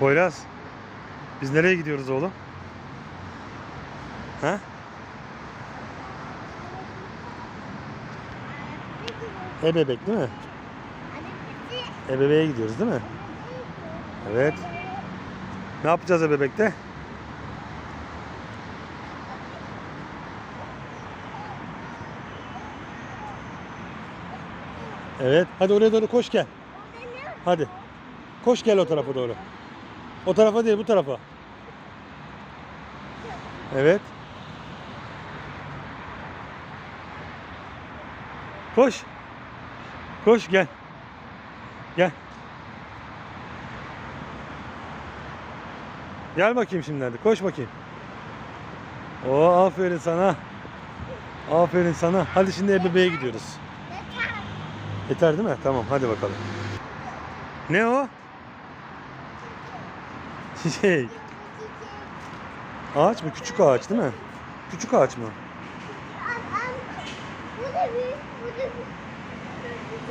Poyraz. Biz nereye gidiyoruz oğlum? Ha? Ebebek değil mi? Ebebeğe gidiyoruz değil mi? Evet. Ne yapacağız ebebekte? Evet. Hadi oraya doğru koş gel. Hadi. Koş gel o tarafa doğru. O tarafa değil bu tarafa. Evet. Koş. Koş gel. Gel. Gel bakayım şimdi hadi. Koş bakayım. Oo aferin sana. Aferin sana. Hadi şimdi ebeveğe gidiyoruz. Yeter değil mi? Tamam hadi bakalım. Ne o? Şey. Ağaç mı? Küçük ağaç değil mi? Küçük ağaç mı?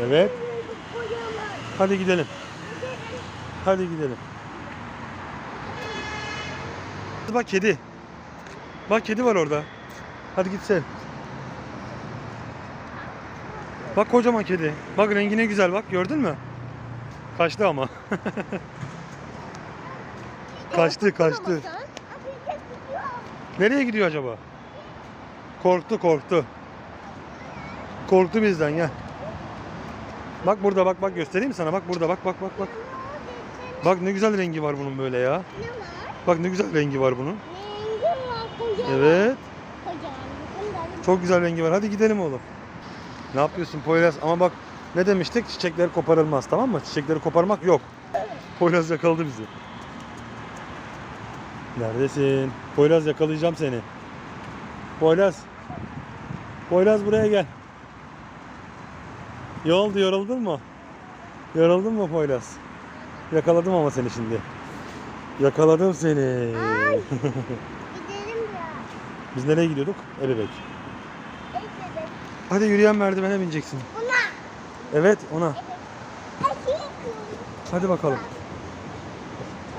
Evet. Hadi gidelim. Hadi gidelim. Bak kedi. Bak kedi var orada. Hadi git sev. Bak kocaman kedi. Bak rengi ne güzel bak gördün mü? Kaçtı ama. kaçtı kaçtı. Nereye gidiyor acaba? Korktu korktu. Korktu bizden gel. Bak burada bak bak göstereyim sana bak burada bak bak bak bak. Bak ne güzel rengi var bunun böyle ya. Bak ne güzel rengi var bunun. Evet. Çok güzel rengi var. Hadi gidelim oğlum. Ne yapıyorsun Poyraz? Ama bak ne demiştik? Çiçekler koparılmaz tamam mı? Çiçekleri koparmak yok. Poyraz yakaladı bizi. Neredesin? Poyraz yakalayacağım seni. Poyraz. Poyraz buraya gel. Ne oldu yoruldun mu? Yoruldun mu Poyraz? Yakaladım ama seni şimdi. Yakaladım seni. Gidelim ya. Biz nereye gidiyorduk? Ebebek. Ekledim. Hadi yürüyen merdivene bineceksin. Buna. Evet ona. Hadi bakalım.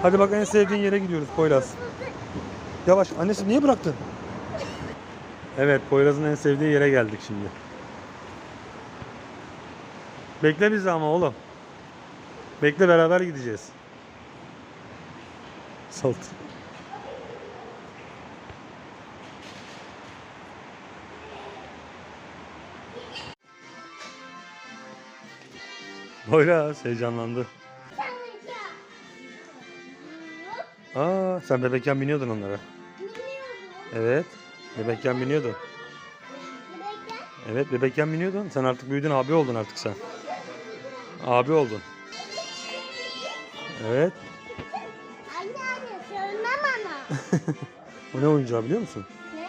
Hadi bak en sevdiğin yere gidiyoruz Poyraz. Yavaş annesi niye bıraktın? Evet Poyraz'ın en sevdiği yere geldik şimdi. Bekle bizi ama oğlum. Bekle beraber gideceğiz. Salt. Poyraz heyecanlandı. Aa sen bebekken biniyordun onlara. Evet. Bebekken biniyordun. Evet bebekken biniyordun. Sen artık büyüdün abi oldun artık sen. Abi oldun. Evet. Anne anne söylemem ama. O ne oyuncağı biliyor musun? Ne?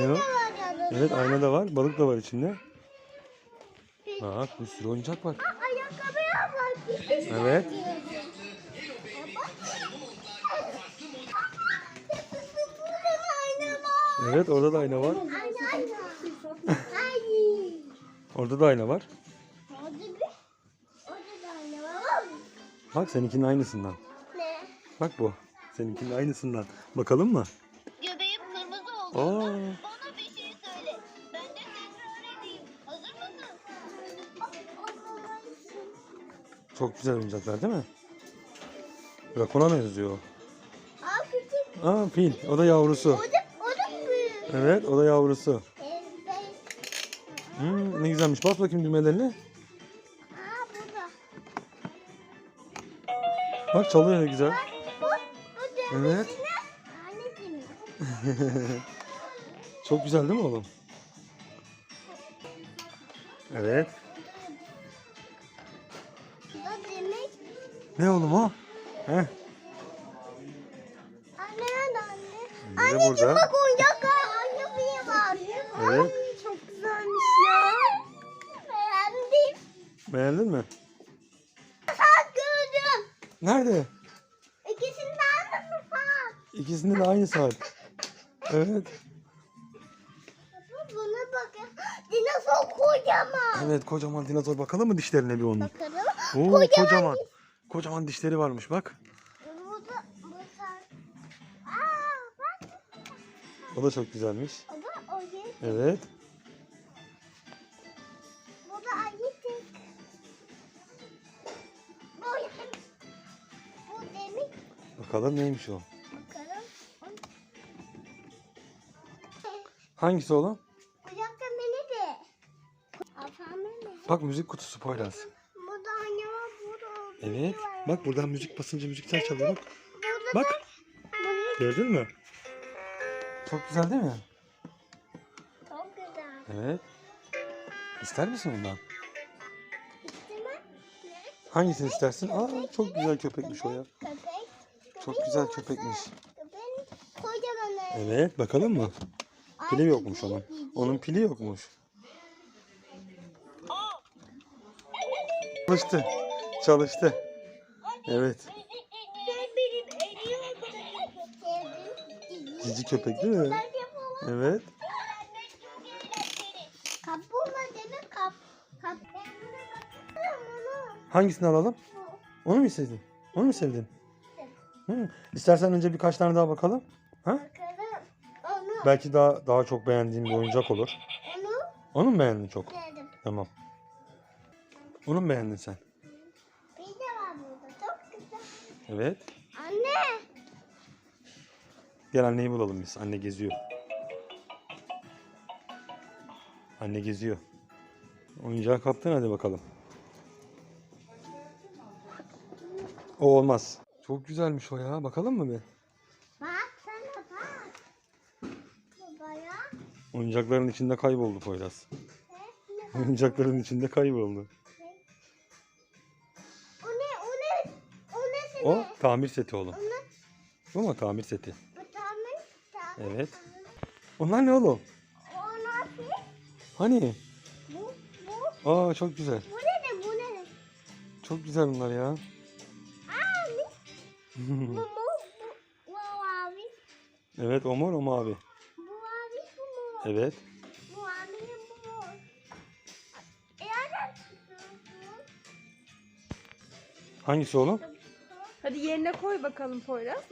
Ne Anne o? var yanında. Evet ayna da var. Balık da var içinde. Bak bir sürü oyuncak var. Ayakkabıya bak. Evet. Burada da ayna var. Evet orada da ayna var. Orada da ayna var. Orada bir. Orada da ayna var. Bak seninkinin aynısından. Ne? Bak bu. Seninkinin aynısından. Bakalım mı? Göbeğim kırmızı oldu. Aa. Bana bir şey söyle. Ben de tekrar edeyim. Hazır mısın? Çok güzel oyuncaklar değil mi? Rakuna benziyor. Aa. Aa fil. O da yavrusu. O da. Evet o da yavrusu. Hmm, ne güzelmiş. Bas bakayım düğmelerine. Bak çalıyor ne güzel. Evet. Çok güzel değil mi oğlum? Evet. Ne oğlum o? Heh. Anne anne? Anne Anneciğim burada. bak oyuncaklar. Evet. Ay, çok güzelmiş ya. Beğendim. Beğendin mi? Ufak gördüm. Nerede? İkisinde aynı ufak. İkisinde de aynı saat. Evet. Buna bakın. Dinozor kocaman. Evet kocaman dinozor. Bakalım mı dişlerine bir onun? Bakalım. Oo, kocaman. Kocaman, kocaman dişleri varmış bak. Bu da, bu da. Aa, bak. O da çok güzelmiş. Evet. Bu da ayıcık. Bu Bu demek Bakalım neymiş o. bakalım. Hangisi oğlum? Kucakta beni de. Bak müzik kutusu Poyraz. Bu da anne var. Bu da Evet. Bak buradan müzik basınca müzikler çalıyor bak. Burada Bak. Gördün mü? Çok güzel değil mi? Evet. İster misin bundan? İstemem. Hangisini istersin? Aa çok güzel köpekmiş o ya. Köpek. Çok güzel köpekmiş. Evet bakalım mı? Pili yokmuş onun. cici. Onun pili yokmuş. Çalıştı. Çalıştı. Evet. Cici. Köpek değil mi? Evet. Hangisini alalım? Onu mu istedin? Onu mu sevdin? Hı. İstersen önce birkaç tane daha bakalım. Ha? Bakalım. Onu. Belki daha daha çok beğendiğin bir oyuncak olur. Onu Onu mu beğendin çok? dedim. Tamam. Onu mu beğendin sen? Bir de var burada. Çok güzel. Evet. Anne. Gel anneyi bulalım biz. Anne geziyor. Anne geziyor. Oyuncağı kaptın hadi bakalım. O olmaz. Çok güzelmiş o ya. Bakalım mı bir? Bak sana bak. Babaya. Oyuncakların içinde kayboldu Poyraz. Oyuncakların içinde kayboldu. O ne? O ne? O ne O seni? tamir seti oğlum. O ne? Bu mu tamir seti? Bu tamir. tamir. Evet. Onlar ne oğlum? O ne yapıyor? Hani? Bu. Bu. Aa çok güzel. Bu ne de? Bu ne de? Çok güzel bunlar ya. Bu mu? Bu. Bu mavi. evet o mor o mavi. Bu mavi. Bu mu? Evet. Bu mavi. Bu mu? E? Hangisi oğlum? Hadi yerine koy bakalım Poyraz.